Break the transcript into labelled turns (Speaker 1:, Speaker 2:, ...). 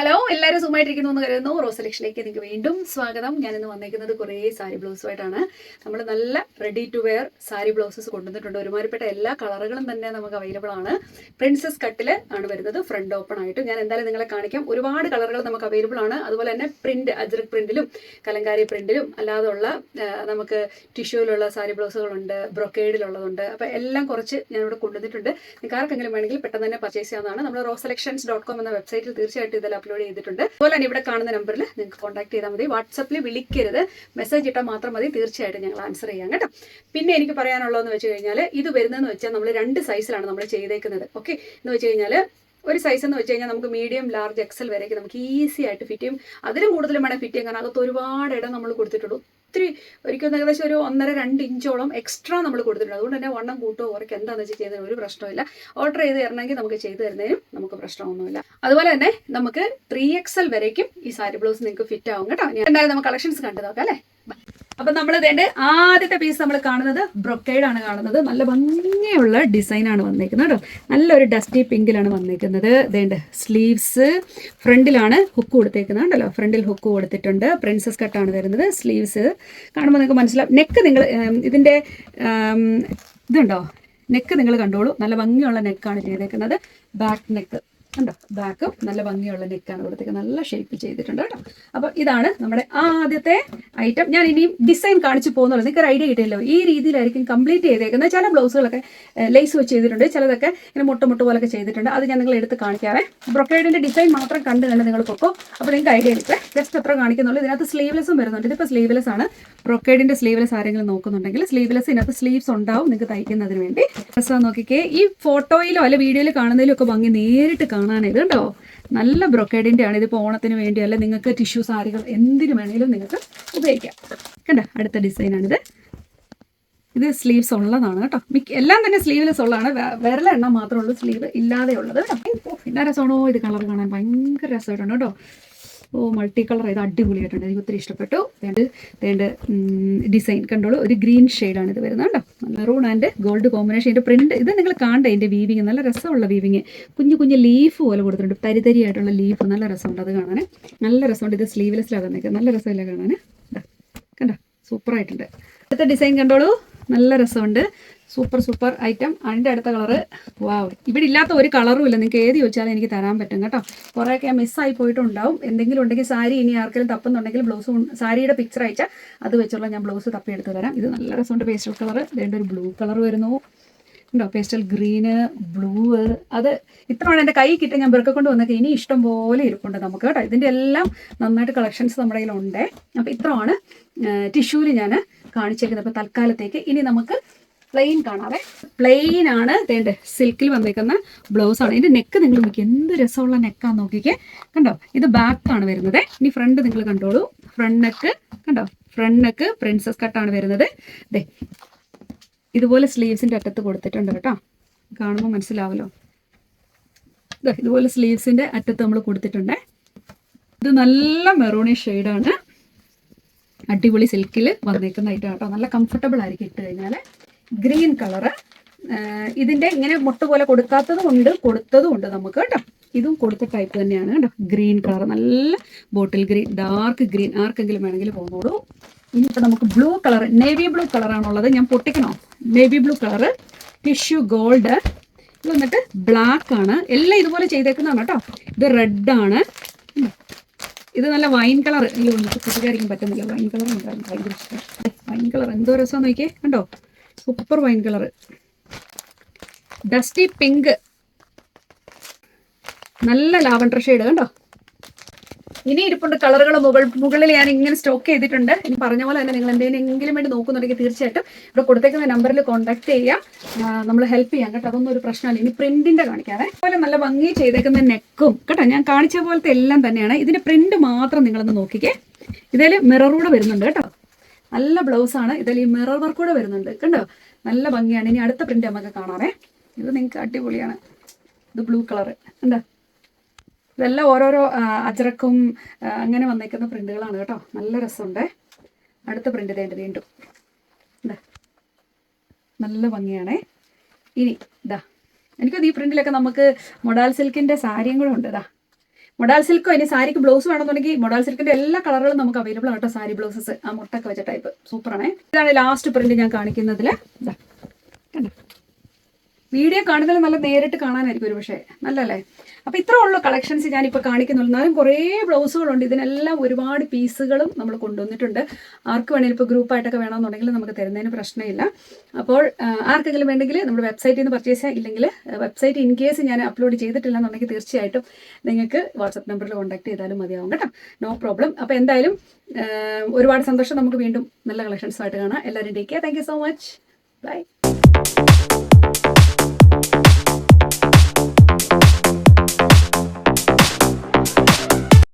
Speaker 1: Hello എല്ലാവരും സുഖമായിട്ടിരിക്കുന്നു എന്ന് കരുതുന്നു. റോസ് സെലക്ഷനിലേക്ക് നിങ്ങൾക്ക് വീണ്ടും സ്വാഗതം. ഞാൻ ഇന്ന് വന്നേക്കുന്നത് കുറേ സാരി ബ്ലൗസുമായിട്ടാണ്. നമ്മൾ നല്ല ready to wear sari blouses കൊണ്ടുവന്നിട്ടുണ്ട്. ഒരുമാതിരിപ്പെട്ട എല്ലാ കളറുകളും തന്നെ നമുക്ക് അവൈലബിൾ ആണ്. പ്രിൻസസ് കട്ടിൽ ആണ് വരുന്നത്. ഫ്രണ്ട് ഓപ്പൺ ആയിട്ട്. ഞാൻ എന്തായാലും നിങ്ങളെ കാണിക്കാം. ഒരുപാട് കളറുകൾ നമുക്ക് അവൈലബിൾ ആണ്. അതുപോലെ തന്നെ പ്രിന്റ് അജ്രക് പ്രിന്റിലും കലങ്കാരി പ്രിന്റിലും അല്ലാതെയുള്ള നമുക്ക് ടിഷ്യൂലുള്ള സാരി ബ്ലൗസുകളുണ്ട് ബ്രൊക്കേഡിലുള്ളതുണ്ട് അപ്പോൾ എല്ലാം കുറച്ച് ഞാനിവിടെ കൊണ്ടുവന്നിട്ടുണ്ട്. നിങ്ങൾക്ക് ആർക്കെങ്കിലും വേണമെങ്കിൽ പെട്ടെന്ന് തന്നെ പർച്ചേസ് ചെയ്യാവുന്നതാണ്. നമ്മൾ റോസ് സെലക്ഷൻസ് ഡോട്ട് കോം എന്ന വെബ്സൈറ്റിൽ തീർച്ചയായിട്ടും ഇതെല്ലാം അപ്ലോഡ് ചെയ്തിട്ടുണ്ട്. അതുപോലെ തന്നെ ഇവിടെ കാണുന്ന നമ്പറിൽ നിങ്ങൾക്ക് കോൺടാക്ട് ചെയ്താൽ മതി. വാട്സപ്പിൽ വിളിക്കരുത്. മെസ്സേജ് ഇട്ടാൽ മാത്രം മതി. തീർച്ചയായിട്ടും ഞങ്ങൾ ആൻസർ ചെയ്യാം കേട്ടോ. പിന്നെ എനിക്ക് പറയാനുള്ളതെന്ന് വെച്ച് കഴിഞ്ഞാൽ ഇത് വരുന്നതെന്ന് വെച്ചാൽ നമ്മൾ രണ്ട് സൈസിലാണ് നമ്മൾ ചെയ്തേക്കുന്നത്. ഓക്കെ എന്ന് വെച്ച് കഴിഞ്ഞാൽ ഒരു സൈസ് എന്ന് വെച്ച് കഴിഞ്ഞാൽ നമുക്ക് മീഡിയം ലാർജ് എക്സൽ വരെയൊക്കെ നമുക്ക് ഈസി ആയിട്ട് ഫിറ്റ് ചെയ്യും. അതിലും കൂടുതലും വേണം ഫിറ്റ് ചെയ്യാൻ കാരണം അകത്ത് ഒരുപാട് ഇടം നമ്മൾ കൊടുത്തിട്ടുള്ളൂ. ഒത്തിരി ഒരിക്കലും ഏകദേശം ഒരു ഒന്നര രണ്ട് ഇഞ്ചോളം എക്സ്ട്രാ നമ്മൾ കൊടുത്തിട്ടുണ്ട്. അതുകൊണ്ട് തന്നെ വണ്ണം കൂട്ടോ ഉറക്കെ എന്താണെന്ന് വെച്ച് ചെയ്തതിന് ഒരു പ്രശ്നമില്ല ഓർഡർ ചെയ്ത് തരണമെങ്കിൽ നമുക്ക് ചെയ്തു തരുന്നതിനും നമുക്ക് പ്രശ്നമൊന്നുമില്ല. അതുപോലെ തന്നെ നമുക്ക് ത്രീ എക്സൽ വരേക്കും ഈ സാരി ബ്ലൗസ് നിങ്ങൾക്ക് ഫിറ്റ് ആവും കേട്ടോ. എന്തായാലും നമുക്ക് കളക്ഷൻസ് കണ്ടു നോക്കാം അല്ലേ? അപ്പൊ നമ്മൾ ഇതേണ്ട ആദ്യത്തെ പീസ് നമ്മൾ കാണുന്നത് ബ്രൊക്കേഡ് ആണ് കാണുന്നത്. നല്ല ഭംഗിയുള്ള ഡിസൈൻ ആണ് വന്നേക്കുന്നത് കേട്ടോ. നല്ലൊരു ഡസ്റ്റി പിങ്കിലാണ് വന്നേക്കുന്നത്. ഇതേണ്ട സ്ലീവ്സ് ഫ്രണ്ടിലാണ് ഹുക്ക് കൊടുത്തേക്കുന്നത് ഉണ്ടല്ലോ ഫ്രണ്ടിൽ ഹുക്ക് കൊടുത്തിട്ടുണ്ട്. പ്രിൻസസ് കട്ടാണ് വരുന്നത് സ്ലീവ്സ് കാണുമ്പോൾ നിങ്ങൾക്ക് മനസ്സിലാവും. നെക്ക് നിങ്ങൾ ഇതിന്റെ ഇതുണ്ടോ? നെക്ക് നിങ്ങൾ കണ്ടോളൂ. നല്ല ഭംഗിയുള്ള നെക്കാണ് ചെയ്തേക്കുന്നത്. ബാക്ക് നെക്ക് കണ്ടോ? ബാക്കും നല്ല ഭംഗിയുള്ള നെക്കാണ് ഇവിടത്തേക്ക് നല്ല ഷേപ്പ് ചെയ്തിട്ടുണ്ട് കേട്ടോ. അപ്പോൾ ഇതാണ് നമ്മുടെ ആദ്യത്തെ ഐറ്റം ഞാൻ ഇനിയും ഡിസൈൻ കാണിച്ചു പോകുന്നുള്ളത് നിങ്ങൾക്ക് ഒരു ഐഡിയ കിട്ടിയല്ലോ? ഈ രീതിയിലായിരിക്കും കംപ്ലീറ്റ് ചെയ്തേക്കുന്നത് ചില ബ്ലൗസുകളൊക്കെ ലേസ് വെച്ച് ചെയ്തിട്ടുണ്ട്. ചിലതൊക്കെ ഇങ്ങനെ മുട്ട മുട്ട പോലൊക്കെ ചെയ്തിട്ടുണ്ട്. അത് ഞാൻ നിങ്ങൾ എടുത്ത് കാണിക്കാവേ. ബ്രൊക്കേഡിന്റെ ഡിസൈൻ മാത്രം കണ്ട് കണ്ട് നിങ്ങൾ പൊക്കോ. അപ്പോൾ നിങ്ങൾക്ക് ഐഡിയ കിട്ടും ജസ്റ്റ് അത്ര കാണിക്കുന്നുള്ളൂ. ഇതിനകത്ത് സ്ലീവ്ലെസ്സും വരുന്നുണ്ട്. ഇതിപ്പോൾ സ്ലീവ്ലെസ് ആണ്. ബ്രൊക്കേഡിന്റെ സ്ലീവ്ലെസ് ആരെങ്കിലും നോക്കുന്നുണ്ടെങ്കിൽ സ്ലീവ്ലെസ് ഇതിനകത്ത് സ്ലീവ്സ് ഉണ്ടാവും നിങ്ങൾക്ക് തയ്ക്കുന്നതിന് വേണ്ടി. രസം നോക്കിക്കേ. ഈ ഫോട്ടോയിലോ അല്ലെങ്കിൽ വീഡിയോയിൽ കാണുന്നതിലോ ഒക്കെ ഭംഗി നേരിട്ട് കാണാൻ ഇത് കണ്ടോ? നല്ല ബ്രൊക്കേഡിന്റെ ആണ്. ഇതിപ്പോൾ ഓണത്തിന് വേണ്ടി അല്ലെ നിങ്ങൾക്ക് ടിഷ്യൂ സാരികൾ എന്തിനു വേണമെങ്കിലും നിങ്ങൾക്ക് ഉപയോഗിക്കാം. കണ്ടോ? അടുത്ത ഡിസൈനാണിത് ഇത് സ്ലീവ്സ് ഉള്ളതാണ് കേട്ടോ. മിക്ക എല്ലാം തന്നെ സ്ലീവ്ലെസ് ഉള്ളതാണ്. വിരല എണ്ണം മാത്രമേ ഉള്ളൂ സ്ലീവ് ഇല്ലാതെ ഉള്ളത് കേട്ടോ പിന്നെ രസമാണോ? ഇത് കളർ കാണാൻ ഭയങ്കര രസമായിട്ടുണ്ട് കേട്ടോ. ഓ മൾട്ടി കളർ ഇത് അടിപൊളിയായിട്ടുണ്ട്. എനിക്ക് ഒത്തിരി ഇഷ്ടപ്പെട്ടു. വേണ്ട വേണ്ട ഡിസൈൻ കണ്ടോളൂ. ഒരു ഗ്രീൻ ഷെയ്ഡാണ് ഇത് വരുന്നത് കേട്ടോ മെറൂൺ ആൻഡ് ഗോൾഡ് കോമ്പിനേഷൻ ഇതിന്റെ പ്രിന്റ് ഇത് നിങ്ങൾ കാണണ്ട ഇതിന്റെ വീവിങ് നല്ല രസമുള്ള വീവിങ് കുഞ്ഞു കുഞ്ഞു ലീഫ് പോലെ കൊടുത്തിട്ടുണ്ട്. തരിതരിയായിട്ടുള്ള ലീഫ് നല്ല രസമുണ്ട് അത് കാണാൻ നല്ല രസമുണ്ട് ഇത് സ്ലീവ്ലെസ്സിലാണ് നിൽക്കുക നല്ല രസമില്ല കാണാൻ കണ്ടോ? സൂപ്പറായിട്ടുണ്ട്. അടുത്ത ഡിസൈൻ കണ്ടോളൂ. നല്ല രസമുണ്ട്. Super super item. അതിന്റെ അടുത്ത കളറ് വാവ്. ഇവിടെ ഇല്ലാത്ത ഒരു കളറും ഇല്ല. നിങ്ങൾക്ക് ഏത് ചോദിച്ചാലും എനിക്ക് തരാൻ പറ്റും കേട്ടോ. കുറേയൊക്കെ മിസ്സായി പോയിട്ടുണ്ടാവും. എന്തെങ്കിലും ഉണ്ടെങ്കിൽ സാരി ഇനി ആർക്കെങ്കിലും തപ്പുന്നുണ്ടെങ്കിൽ ബ്ലൗസ് സാരിയുടെ പിക്ചർ അയച്ചാൽ അത് വെച്ചുള്ള ഞാൻ ബ്ലൗസ് തപ്പി എടുത്ത് തരാം. ഇത് നല്ല രസമുണ്ട്. പേസ്റ്റൽ കളർ ഇതിന്റെ ഒരു ബ്ലൂ കളർ വരുന്നു. ഉണ്ടോ? പേസ്റ്റൽ ഗ്രീന് ബ്ലൂ അത് ഇത്രയാണ് എന്റെ കൈ കിട്ടി ഞാൻ ബെറുക്കെ കൊണ്ട് വന്നൊക്കെ. ഇനി ഇഷ്ടം പോലെ ഇരിപ്പുണ്ട് നമുക്ക് കേട്ടോ. ഇതിന്റെ എല്ലാം നന്നായിട്ട് കളക്ഷൻസ് നമ്മുടെ കയ്യിലുണ്ട്. അപ്പോൾ ഇത്രയാണ് ടിഷ്യൂവിൽ ഞാൻ കാണിച്ചേക്കുന്നത്. അപ്പോൾ തൽക്കാലത്തേക്ക് ഇനി നമുക്ക് പ്ലെയിൻ കാണാവേ. പ്ലെയിൻ ആണ്. തേണ്ട സിൽക്കിൽ വന്നേക്കുന്ന ബ്ലൗസ് ആണ്. ഇതിന്റെ നെക്ക് നിങ്ങൾ നോക്കി എന്ത് രസമുള്ള നെക്കാന്ന് നോക്കിക്കേ. കണ്ടോ? ഇത് ബാക്ക് ആണ് വരുന്നത്. ഇനി ഫ്രണ്ട് നിങ്ങൾ കണ്ടോളൂ. ഫ്രണ്ട് നെക്ക് കണ്ടോ? ഫ്രണ്ട് നെക്ക് പ്രിൻസസ് കട്ടാണ് വരുന്നത്. ദേ ഇതുപോലെ സ്ലീവ്സിന്റെ അറ്റത്ത് കൊടുത്തിട്ടുണ്ട് കേട്ടോ. കാണുമ്പോൾ മനസ്സിലാവല്ലോ. ഇതുപോലെ സ്ലീവ്സിന്റെ അറ്റത്ത് നമ്മൾ കൊടുത്തിട്ടുണ്ട്. ഇത് നല്ല മെറൂണി ഷെയ്ഡാണ് അടിപൊളി സിൽക്കിൽ വന്നേക്കുന്ന ഐറ്റം കേട്ടോ നല്ല കംഫർട്ടബിൾ ആയിരിക്കും ഇട്ട് കഴിഞ്ഞാൽ ഗ്രീൻ കളറ് ഇതിന്റെ ഇങ്ങനെ മുട്ട പോലെ കൊടുക്കാത്തതും ഉണ്ട്. കൊടുത്തതും ഉണ്ട് നമുക്ക് കേട്ടോ. ഇതും കൊടുത്ത ടൈപ്പ് തന്നെയാണ് കേട്ടോ. ഗ്രീൻ കളർ നല്ല ബോട്ടിൽ ഗ്രീൻ ഡാർക്ക് ഗ്രീൻ ആർക്കെങ്കിലും വേണമെങ്കിൽ പോന്നോളൂ. ഇനിയിപ്പോൾ നമുക്ക് ബ്ലൂ കളർ നേവി ബ്ലൂ കളറാണുള്ളത് ഞാൻ പൊട്ടിക്കണോ? Navy blue colour tissue gold ഇത് വന്നിട്ട് ബ്ലാക്ക് ആണ്. എല്ലാം ഇതുപോലെ ചെയ്തേക്കുന്നതാണ് കേട്ടോ. ഇത് റെഡ് ആണ്. ഇത് നല്ല വൈൻ കളർ അയ്യോ എനിക്ക് കൂട്ടുകാരിക്കും പറ്റുന്നില്ല. വൈൻ കളർ ഉണ്ടായിരുന്നു. ഭയങ്കര ഇഷ്ടം. വൈൻ കളർ എന്തോ രസം നോക്കിയേ. കണ്ടോ? Super wine colour dusty pink നല്ല ലാവണ്ടർ ഷെയ്ഡ് കണ്ടോ? ഇനി ഇരിപ്പുണ്ട് കളറുകൾ മുകൾ മുകളിൽ ഞാൻ ഇങ്ങനെ സ്റ്റോക്ക് ചെയ്തിട്ടുണ്ട്. ഇനി പറഞ്ഞ പോലെ തന്നെ നിങ്ങൾ എന്തെങ്കിലും വേണ്ടി നോക്കുന്നുണ്ടെങ്കിൽ തീർച്ചയായിട്ടും ഇവിടെ കൊടുത്തേക്കുന്ന നമ്പറിൽ കോൺടാക്ട് ചെയ്യാം. നമ്മൾ ഹെൽപ്പ് ചെയ്യാം കേട്ടോ. അതൊന്നും ഒരു പ്രശ്നമല്ല. ഇനി പ്രിന്റിന്റെ കാണിക്കാതെ അതുപോലെ നല്ല ഭംഗി ചെയ്തേക്കുന്ന നെക്കും. കേട്ടോ ഞാൻ കാണിച്ച പോലത്തെ എല്ലാം തന്നെയാണ്. ഇതിന്റെ പ്രിന്റ് മാത്രം നിങ്ങളൊന്ന് നോക്കിക്കേ. ഇതിൽ മിററൂടെ വരുന്നുണ്ട് കേട്ടോ. നല്ല ബ്ലൗസ് ആണ്. ഇതിൽ ഈ മിറർ വർക്ക് കൂടെ വരുന്നുണ്ട്. കണ്ടോ? നല്ല ഭംഗിയാണ്. ഇനി അടുത്ത പ്രിന്റ് നമുക്ക് കാണാവേ. ഇത് നിങ്ങൾക്ക് അടിപൊളിയാണ്. ഇത് ബ്ലൂ കളറ് എന്താ? ഇതെല്ലാം ഓരോരോ അജറക്കും അങ്ങനെ വന്നേക്കുന്ന പ്രിന്റുകളാണ് കേട്ടോ. നല്ല രസമുണ്ട്. അടുത്ത പ്രിന്റ് ഇതേണ്ട വീണ്ടും നല്ല ഭംഗിയാണേ. ഇനി ഇതാ എനിക്കത് ഈ പ്രിന്റിലൊക്കെ നമുക്ക് മൊഡാൽ സിൽക്കിന്റെ സാരിയും കൂടെ ഉണ്ട് ഇതാ മൊഡാൽ സിൽക്കോ ഇനി സാരിക്ക് ബ്ലൗസ് വേണമെന്നുണ്ടെങ്കിൽ മൊഡാൽ സിൽക്കിന്റെ എല്ലാ കളറുകളും നമുക്ക് അവൈലബിൾ ആട്ടോ സാരി ബ്ലൗസസ്. ആ മുട്ടൊക്കെ വെച്ച ടൈപ്പ് സൂപ്പറാണേ. ഇതാണ് ലാസ്റ്റ് പ്രിന്റ് ഞാൻ കാണിക്കുന്നതിൽ ഇതാ കണ്ടോ? വീഡിയോ കാണുന്നതിൽ നല്ല നേരിട്ട് കാണാനായിരിക്കും ഒരു പക്ഷേ. നല്ലല്ലേ? അപ്പോൾ ഇത്ര ഉള്ളൂ കളക്ഷൻസ് ഞാനിപ്പോൾ കാണിക്കുന്നുള്ളൂ. എന്നാലും കുറേ ബ്ലൗസുകളുണ്ട്. ഇതിനെല്ലാം ഒരുപാട് പീസുകളും നമ്മൾ കൊണ്ടുവന്നിട്ടുണ്ട്. ആർക്ക് വേണമെങ്കിലും ഇപ്പോൾ ഗ്രൂപ്പായിട്ടൊക്കെ വേണമെന്നുണ്ടെങ്കിൽ നമുക്ക് തരുന്നതിന് പ്രശ്നമില്ല. അപ്പോൾ ആർക്കെങ്കിലും വേണമെങ്കിൽ നമ്മുടെ വെബ്സൈറ്റിൽ നിന്ന് പർച്ചേസ് ചെയ്യാം. ഇല്ലെങ്കിൽ വെബ്സൈറ്റ് ഇൻ കേസ് ഞാൻ അപ്ലോഡ് ചെയ്തിട്ടില്ല എന്നുണ്ടെങ്കിൽ തീർച്ചയായിട്ടും നിങ്ങൾക്ക് വാട്സപ്പ് നമ്പറിൽ കോൺടാക്ട് ചെയ്താലും മതിയാവും കേട്ടോ. നോ പ്രോബ്ലം അപ്പോൾ എന്തായാലും ഒരുപാട് സന്തോഷം. നമുക്ക് വീണ്ടും നല്ല കളക്ഷൻസുമായിട്ട് കാണാം. എല്ലാവരും take care thank so much bye